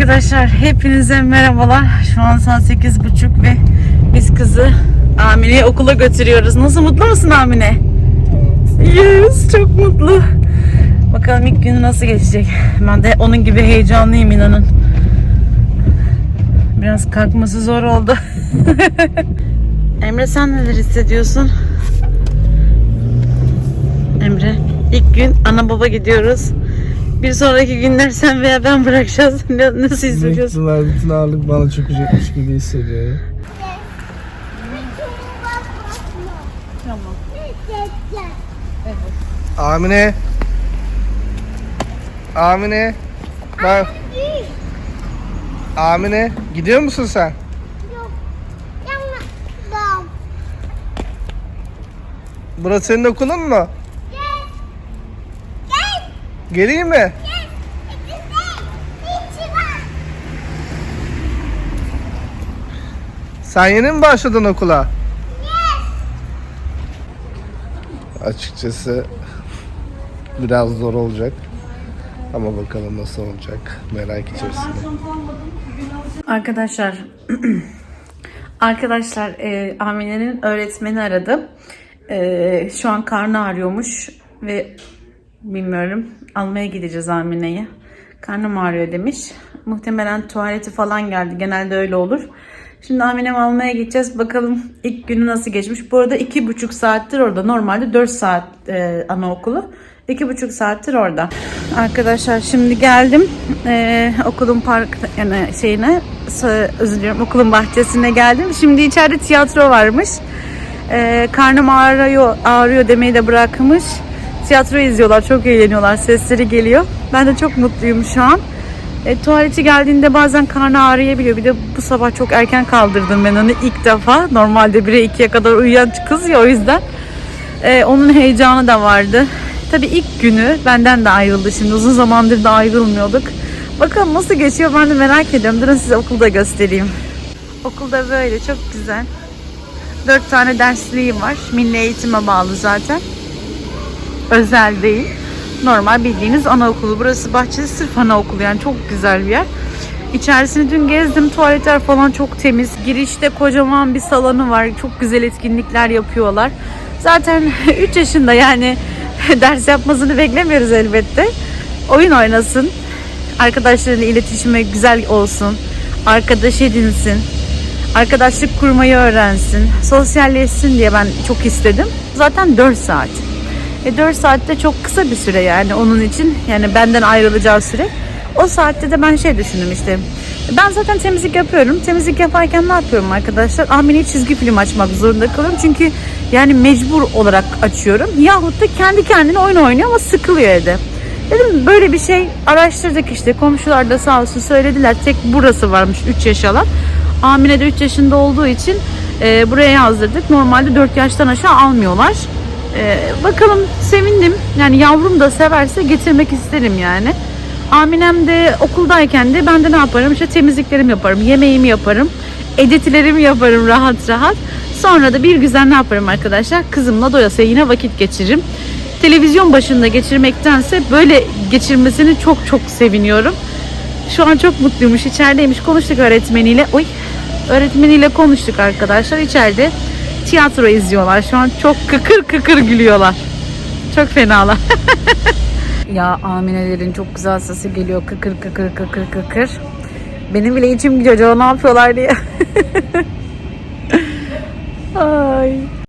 Arkadaşlar hepinize merhabalar. Şu an saat sekiz buçuk ve biz kızı Amine'yi okula götürüyoruz. Nasıl mutlu musun Amine? Yes, çok mutlu. Bakalım ilk günü nasıl geçecek. Ben de onun gibi heyecanlıyım inanın. Biraz kalkması zor oldu. Emre sen neler hissediyorsun? Emre ilk gün ana baba gidiyoruz. Bir sonraki günler sen veya ben bırakacağız. Ne- Nasıl hissediyorsun? Mektular bütün ağırlık bana çökecekmiş gibi hissediyorum. Tamam. Amine. Amine. Bak. Amine. Gidiyor musun sen? Burası senin okulun mu? Geleyim mi? Sen yeni mi başladın okula? Açıkçası biraz zor olacak. Ama bakalım nasıl olacak. Merak içerisinde. Arkadaşlar Arkadaşlar e, Amine'nin öğretmeni aradı. E, şu an karnı ağrıyormuş ve bilmiyorum almaya gideceğiz Amine'yi. Karnım ağrıyor demiş. Muhtemelen tuvaleti falan geldi. Genelde öyle olur. Şimdi Amine'mi almaya gideceğiz. Bakalım ilk günü nasıl geçmiş. Bu arada iki buçuk saattir orada. Normalde 4 saat e, anaokulu. İki buçuk saattir orada. Arkadaşlar şimdi geldim. Ee, okulun park yani şeyine özür diliyorum okulun bahçesine geldim. Şimdi içeride tiyatro varmış. Ee, karnım ağrıyor, ağrıyor demeyi de bırakmış. Tiyatro izliyorlar. Çok eğleniyorlar. Sesleri geliyor. Ben de çok mutluyum şu an. E, tuvaleti geldiğinde bazen karnı ağrıyabiliyor. Bir de bu sabah çok erken kaldırdım ben onu ilk defa. Normalde 1'e 2'ye kadar uyuyan kız ya o yüzden. E, onun heyecanı da vardı. Tabii ilk günü benden de ayrıldı şimdi. Uzun zamandır da ayrılmıyorduk. Bakalım nasıl geçiyor ben de merak ediyorum. Durun size okulda göstereyim. Okulda böyle çok güzel. Dört tane dersliğim var. Milli eğitime bağlı zaten. Özel değil. Normal bildiğiniz anaokulu. Burası bahçesi sırf anaokulu yani çok güzel bir yer. İçerisini dün gezdim. Tuvaletler falan çok temiz. Girişte kocaman bir salonu var. Çok güzel etkinlikler yapıyorlar. Zaten 3 yaşında yani ders yapmasını beklemiyoruz elbette. Oyun oynasın. Arkadaşlarıyla iletişime güzel olsun. Arkadaş edinsin. Arkadaşlık kurmayı öğrensin. Sosyalleşsin diye ben çok istedim. Zaten 4 saat. E 4 saatte çok kısa bir süre yani onun için. Yani benden ayrılacağı süre. O saatte de ben şey düşündüm işte. Ben zaten temizlik yapıyorum. Temizlik yaparken ne yapıyorum arkadaşlar? Amine'yi çizgi film açmak zorunda kalıyorum. Çünkü yani mecbur olarak açıyorum. Yahut da kendi kendine oyun oynuyor ama sıkılıyor evde. Dedim böyle bir şey araştırdık işte. Komşular da sağ olsun söylediler. Tek burası varmış 3 yaş alan. Amine de 3 yaşında olduğu için e, buraya yazdırdık. Normalde 4 yaştan aşağı almıyorlar. E, bakalım sevindim. Yani yavrum da severse getirmek isterim yani. Aminem de okuldayken de ben de ne yaparım? İşte temizliklerimi yaparım, yemeğimi yaparım, editlerimi yaparım rahat rahat. Sonra da bir güzel ne yaparım arkadaşlar? Kızımla doyasıya yine vakit geçiririm. Televizyon başında geçirmektense böyle geçirmesini çok çok seviniyorum. Şu an çok mutluymuş. içerideymiş. Konuştuk öğretmeniyle. Oy. Öğretmeniyle konuştuk arkadaşlar. İçeride tiyatro izliyorlar. Şu an çok kıkır kıkır gülüyorlar. Çok fenalar. ya Aminelerin çok güzel sesi geliyor. Kıkır kıkır kıkır kıkır. Benim bile içim gidiyor. acaba ne yapıyorlar diye. Ay.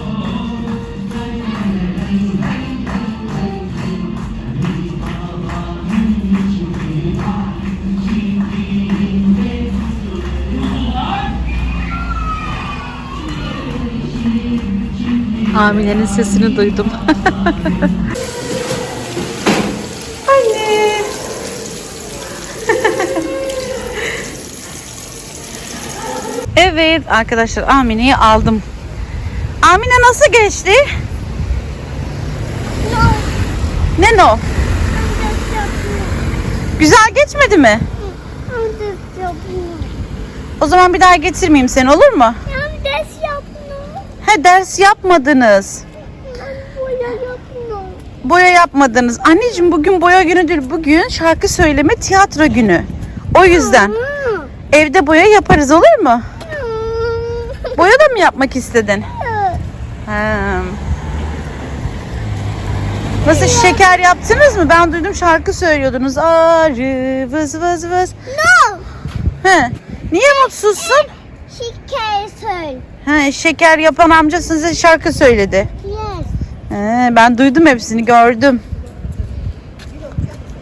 Amine'nin sesini duydum. Anne. evet arkadaşlar Amine'yi aldım. Amine nasıl geçti? Ne no? Güzel geçmedi mi? O zaman bir daha getirmeyeyim seni olur mu? He ders yapmadınız. Boya yapmadınız. Anneciğim bugün boya günü değil. Bugün şarkı söyleme tiyatro günü. O yüzden. Evde boya yaparız olur mu? Boya da mı yapmak istedin? Ha. Nasıl şeker yaptınız mı? Ben duydum şarkı söylüyordunuz. Arı vız vız vız. No. He. Niye mutsuzsun? Şeker söyle. He, şeker yapan amca size şarkı söyledi. Yes. He, ben duydum hepsini gördüm.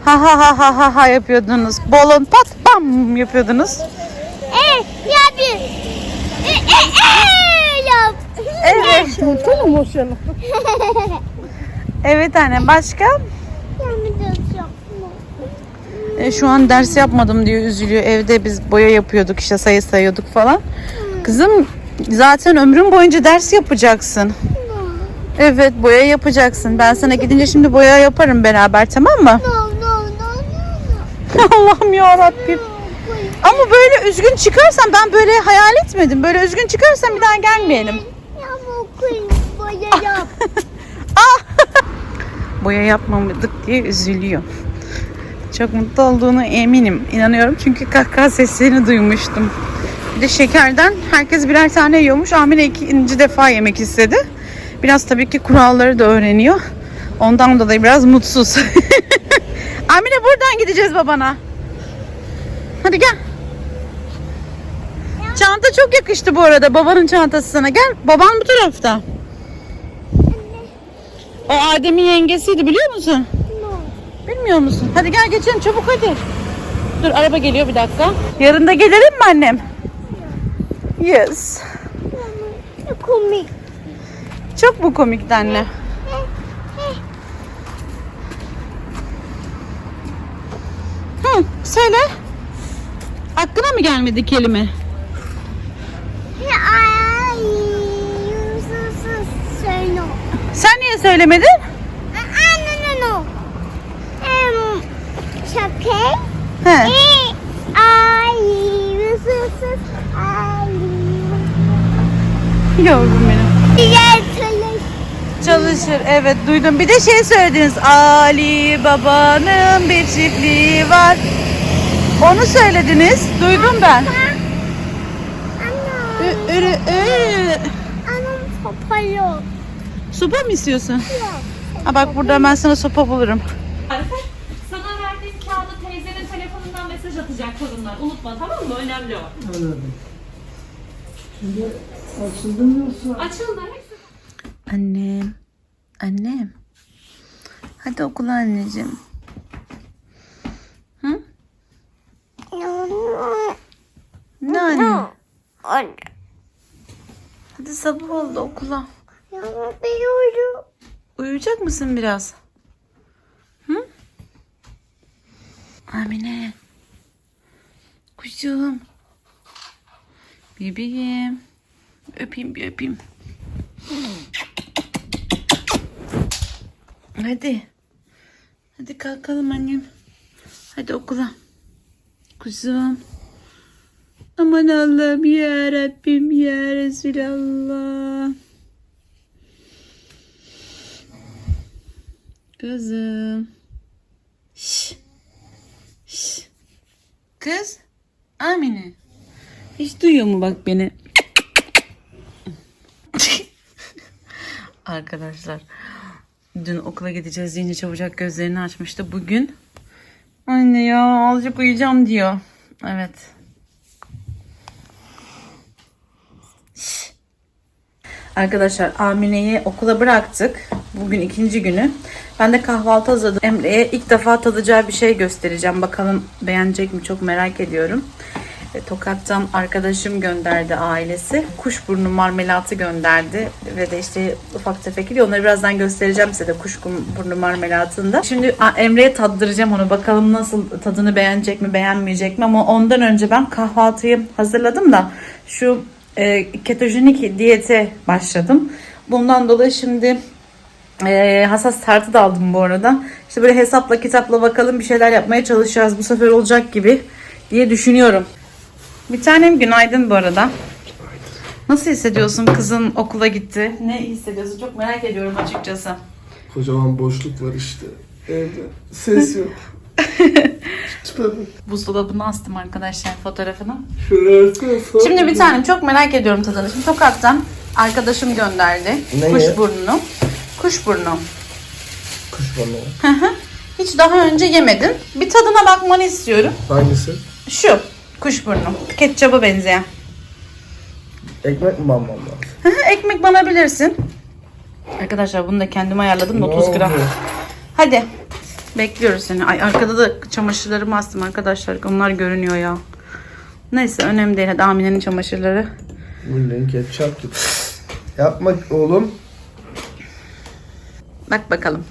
Ha ha ha ha ha ha yapıyordunuz. Balon pat bam yapıyordunuz. E ya bir. E e e yap. Evet. Tamam hoşçakalın. Evet anne başka? E, şu an ders yapmadım diyor üzülüyor. Evde biz boya yapıyorduk işte sayı sayıyorduk falan. Kızım zaten ömrün boyunca ders yapacaksın. Evet boya yapacaksın. Ben sana gidince şimdi boya yaparım beraber tamam mı? Allah'ım ya Rabbim. Ama böyle üzgün çıkarsan ben böyle hayal etmedim. Böyle üzgün çıkarsan bir daha gelmeyelim. Boya yap. Boya yapmamadık diye üzülüyor. Çok mutlu olduğunu eminim. İnanıyorum çünkü kahkaha seslerini duymuştum. Bir de şekerden herkes birer tane yiyormuş. Amine ikinci defa yemek istedi. Biraz tabii ki kuralları da öğreniyor. Ondan dolayı biraz mutsuz. Amine buradan gideceğiz babana. Hadi gel. Çanta çok yakıştı bu arada. Babanın çantası sana. Gel. Baban bu tarafta. O Adem'in yengesiydi biliyor musun? Bilmiyor musun? Hadi gel geçelim çabuk hadi. Dur araba geliyor bir dakika. Yarın da gelelim mi annem? Yes. Ne komik. Çok mu komikti anne? Hı, söyle. Aklına mı gelmedi kelime? Sen niye söylemedin? No no no. Em şaka. He. E yüzsüz ay. Yavrum benim. Diğer çalış. Çalışır evet duydum. Bir de şey söylediniz. Ali babanın bir çiftliği var. Onu söylediniz. Duydum ben. Ana. Ü, ürü, ü. Anam sopa yok. Sopa mı istiyorsun? Yok. Ha bak burada ben sana sopa bulurum. Sana verdiğim kağıdı teyzenin telefonundan mesaj atacak torunlar. Unutma tamam mı? Önemli o. Anladım. Şimdi açıldı mı yoksa? Açıldı. Annem. Annem. Hadi okula anneciğim. Hı? Ne anne? Anne. Hadi sabah oldu okula. Ya biliyorum. Uyuyacak mısın biraz? Hı? Amine. Kuşum. Bebeğim. Öpeyim bir öpeyim. Hadi. Hadi kalkalım annem. Hadi okula. Kuzum. Aman Allah'ım ya Rabbim ya Resulallah. Kızım. Şş. Şş. Kız. Amine. Hiç duyuyor mu bak beni? Arkadaşlar. Dün okula gideceğiz deyince çabucak gözlerini açmıştı. Bugün anne ya azıcık uyuyacağım diyor. Evet. Arkadaşlar Amine'yi okula bıraktık. Bugün ikinci günü. Ben de kahvaltı hazırladım. Emre'ye ilk defa tadacağı bir şey göstereceğim. Bakalım beğenecek mi çok merak ediyorum. E, Tokat'tan arkadaşım gönderdi ailesi. Kuşburnu marmelatı gönderdi. Ve de işte ufak tefek gidiyor. Onları birazdan göstereceğim size de kuşburnu marmelatında. Şimdi Emre'ye tattıracağım onu. Bakalım nasıl tadını beğenecek mi beğenmeyecek mi. Ama ondan önce ben kahvaltıyı hazırladım da şu e, ketojenik diyete başladım. Bundan dolayı şimdi e, hassas tartı da aldım bu arada. İşte böyle hesapla kitapla bakalım bir şeyler yapmaya çalışacağız. Bu sefer olacak gibi diye düşünüyorum. Bir tanem günaydın bu arada. Nasıl hissediyorsun kızın okula gitti? Ne hissediyorsun? Çok merak ediyorum açıkçası. Kocaman boşluk var işte. Evde. Ses yok. Buzdolabına astım arkadaşlar fotoğrafını. Şuraya Şimdi bir tane çok merak ediyorum tadını. Şimdi Tokat'tan arkadaşım gönderdi. Ne? Kuşburnu. Kuşburnu. Kuş balığı. Hiç daha önce yemedim. Bir tadına bakmanı istiyorum. Hangisi? Şu kuşburnu. Ketçaba benzeyen. Ekmek mi banmam lazım? Ekmek banabilirsin. Arkadaşlar bunu da kendim ayarladım. 30 gram. Hadi. Bekliyoruz seni. Ay arkada da çamaşırlarımı astım arkadaşlar. Onlar görünüyor ya. Neyse önemli değil. Hadi Amine'nin çamaşırları. Bildiğin ketçap gibi. Yapma oğlum. Bak bakalım.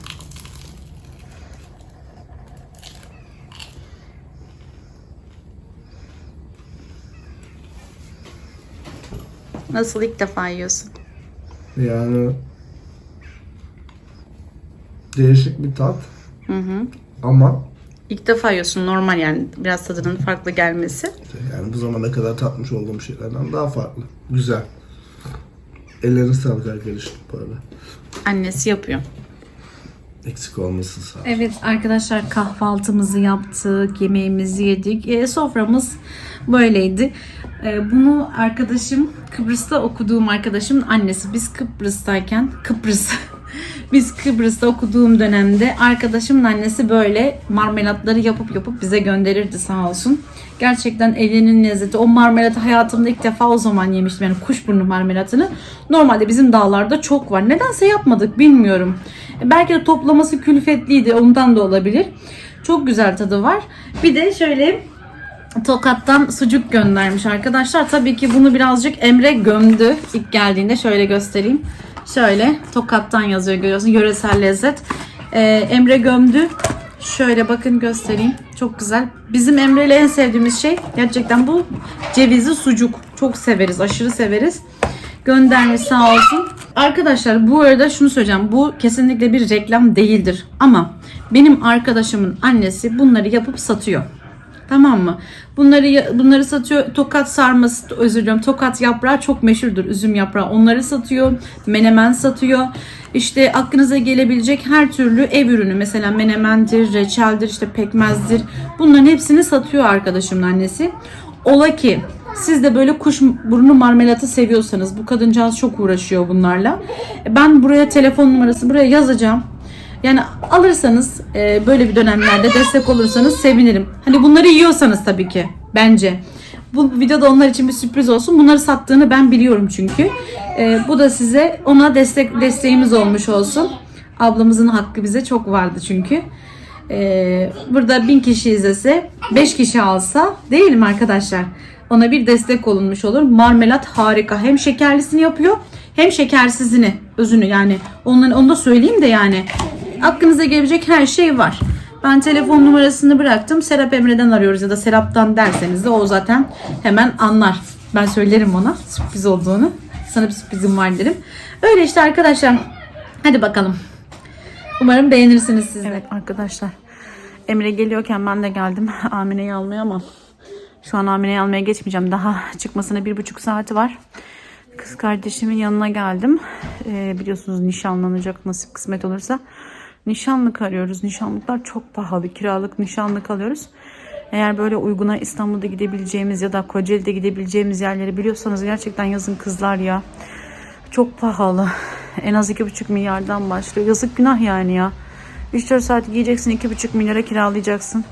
Nasıl ilk defa yiyorsun? Yani değişik bir tat Hı hı. ama İlk defa yiyorsun normal yani biraz tadının farklı gelmesi. yani bu zamana kadar tatmış olduğum şeylerden daha farklı. Güzel. Ellerine sağlık arkadaşım bu arada. Annesi yapıyor. Eksik olmasın sağ ol. Evet arkadaşlar kahvaltımızı yaptık, yemeğimizi yedik. E, soframız böyleydi. E, bunu arkadaşım, Kıbrıs'ta okuduğum arkadaşımın annesi. Biz Kıbrıs'tayken, Kıbrıs, biz Kıbrıs'ta okuduğum dönemde arkadaşımın annesi böyle marmelatları yapıp yapıp bize gönderirdi sağ olsun. Gerçekten elinin lezzeti. O marmelatı hayatımda ilk defa o zaman yemiştim. Yani kuşburnu marmelatını. Normalde bizim dağlarda çok var. Nedense yapmadık bilmiyorum. Belki de toplaması külfetliydi. Ondan da olabilir. Çok güzel tadı var. Bir de şöyle Tokat'tan sucuk göndermiş arkadaşlar. Tabii ki bunu birazcık Emre gömdü ilk geldiğinde. Şöyle göstereyim. Şöyle Tokat'tan yazıyor görüyorsun. Yöresel lezzet. Ee, Emre gömdü. Şöyle bakın göstereyim. Çok güzel. Bizim Emre ile en sevdiğimiz şey gerçekten bu cevizli sucuk. Çok severiz. Aşırı severiz. Göndermiş sağ olsun. Arkadaşlar bu arada şunu söyleyeceğim. Bu kesinlikle bir reklam değildir. Ama benim arkadaşımın annesi bunları yapıp satıyor. Tamam mı? Bunları bunları satıyor. Tokat sarması, özür diliyorum. Tokat yaprağı çok meşhurdur. Üzüm yaprağı. Onları satıyor. Menemen satıyor. İşte aklınıza gelebilecek her türlü ev ürünü. Mesela menemendir, reçeldir, işte pekmezdir. Bunların hepsini satıyor arkadaşımın annesi. Ola ki siz de böyle kuş burnu marmelatı seviyorsanız bu kadıncağız çok uğraşıyor bunlarla. Ben buraya telefon numarası buraya yazacağım. Yani alırsanız e, böyle bir dönemlerde destek olursanız sevinirim. Hani bunları yiyorsanız tabii ki bence. Bu videoda onlar için bir sürpriz olsun. Bunları sattığını ben biliyorum çünkü. E, bu da size ona destek desteğimiz olmuş olsun. Ablamızın hakkı bize çok vardı çünkü. E, burada bin kişi izlese, beş kişi alsa değil mi arkadaşlar? Ona bir destek olunmuş olur. Marmelat harika. Hem şekerlisini yapıyor hem şekersizini, özünü yani. Onları, onu da söyleyeyim de yani. Aklınıza gelebilecek her şey var. Ben telefon numarasını bıraktım. Serap Emre'den arıyoruz ya da Serap'tan derseniz de o zaten hemen anlar. Ben söylerim ona sürpriz olduğunu. Sana bir sürprizim var derim. Öyle işte arkadaşlar. Hadi bakalım. Umarım beğenirsiniz siz de. Evet arkadaşlar. Emre geliyorken ben de geldim Amine'yi almaya ama şu an Amine'yi almaya geçmeyeceğim. Daha çıkmasına bir buçuk saati var. Kız kardeşimin yanına geldim. Ee, biliyorsunuz nişanlanacak nasip kısmet olursa. Nişanlık arıyoruz. Nişanlıklar çok pahalı. Kiralık nişanlık alıyoruz. Eğer böyle uyguna İstanbul'da gidebileceğimiz ya da Kocaeli'de gidebileceğimiz yerleri biliyorsanız gerçekten yazın kızlar ya. Çok pahalı. En az 2,5 milyardan başlıyor. Yazık günah yani ya. 3-4 saat giyeceksin 2,5 milyara kiralayacaksın.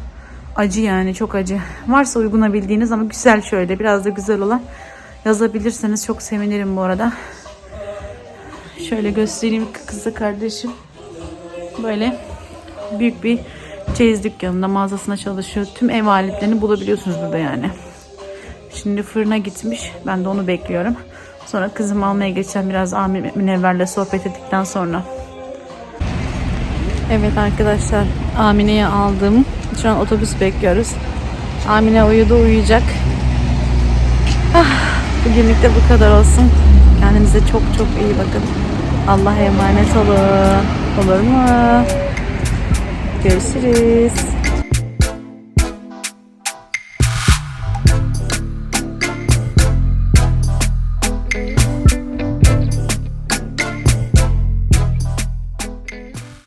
Acı yani çok acı. Varsa uyguna bildiğiniz ama güzel şöyle biraz da güzel olan yazabilirseniz çok sevinirim bu arada. Şöyle göstereyim kızı kardeşim. Böyle büyük bir çeyiz dükkanında mağazasına çalışıyor. Tüm ev aletlerini bulabiliyorsunuz burada yani. Şimdi fırına gitmiş. Ben de onu bekliyorum. Sonra kızımı almaya geçeceğim. Biraz Amir Münevver'le sohbet ettikten sonra. Evet arkadaşlar. Amine'yi aldım. Şu an otobüs bekliyoruz. Amine uyudu uyuyacak. Ah, bugünlük de bu kadar olsun. Kendinize çok çok iyi bakın. Allah'a emanet olun. Olur mu? Görüşürüz.